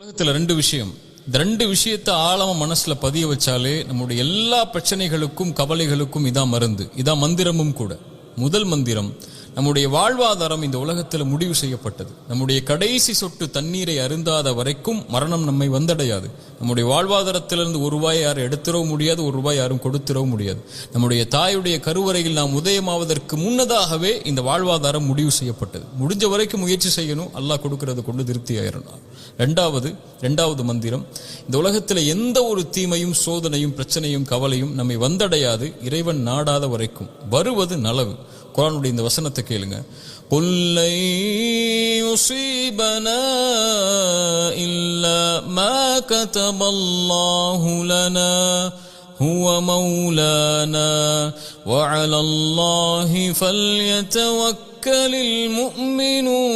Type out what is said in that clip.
உலகத்துல ரெண்டு விஷயம். இந்த ரெண்டு விஷயத்தை ஆழமாக மனசுல பதிய வச்சாலே நம்முடைய எல்லா பிரச்சனைகளுக்கும் கவலைகளுக்கும் இதான் மருந்து. இதான் மந்திரமும் கூட. முதல் மந்திரம் நம்முடைய வாழ்வாதாரம் இந்த உலகத்தில் முடிவு செய்யப்பட்டது. நம்முடைய கடைசி சொட்டு தண்ணீரை அருந்தாத வரைக்கும் மரணம் நம்மை வந்தடையாது. நம்முடைய வாழ்வாதாரத்திலிருந்து ஒரு ரூபாய் யாரும் எடுத்துடவ முடியாது ஒரு ரூபாய் யாரும் கொடுத்துடவும் முடியாது. நம்முடைய தாயுடைய கருவறையில் நாம் உதயமாவதற்கு முன்னதாகவே இந்த வாழ்வாதாரம் முடிவு செய்யப்பட்டது. முடிஞ்ச வரைக்கும் முயற்சி செய்யணும். அல்லாஹ் கொடுக்கறது கொண்டு திருப்தி ஆயிரணும். ரெண்டாவது ரெண்டாவது மந்திரம் இந்த உலகத்தில் எந்த ஒரு தீமையும் சோதனையும் பிரச்சனையும் கவலையும் நம்மை வந்தடையாது. இறைவன் நாடாத வரைக்கும். வருவது நலவு. குரானுடைய இந்த வசனத்தை கேளுங்க قُلْ لَن يُصِيبَنَا إِلَّا مَا كَتَبَ اللَّهُ لَنَا هُوَ مَوْلَانَا وَعَلَى اللَّهِ فَلْيَتَوَكَّلِ الْمُؤْمِنُونَ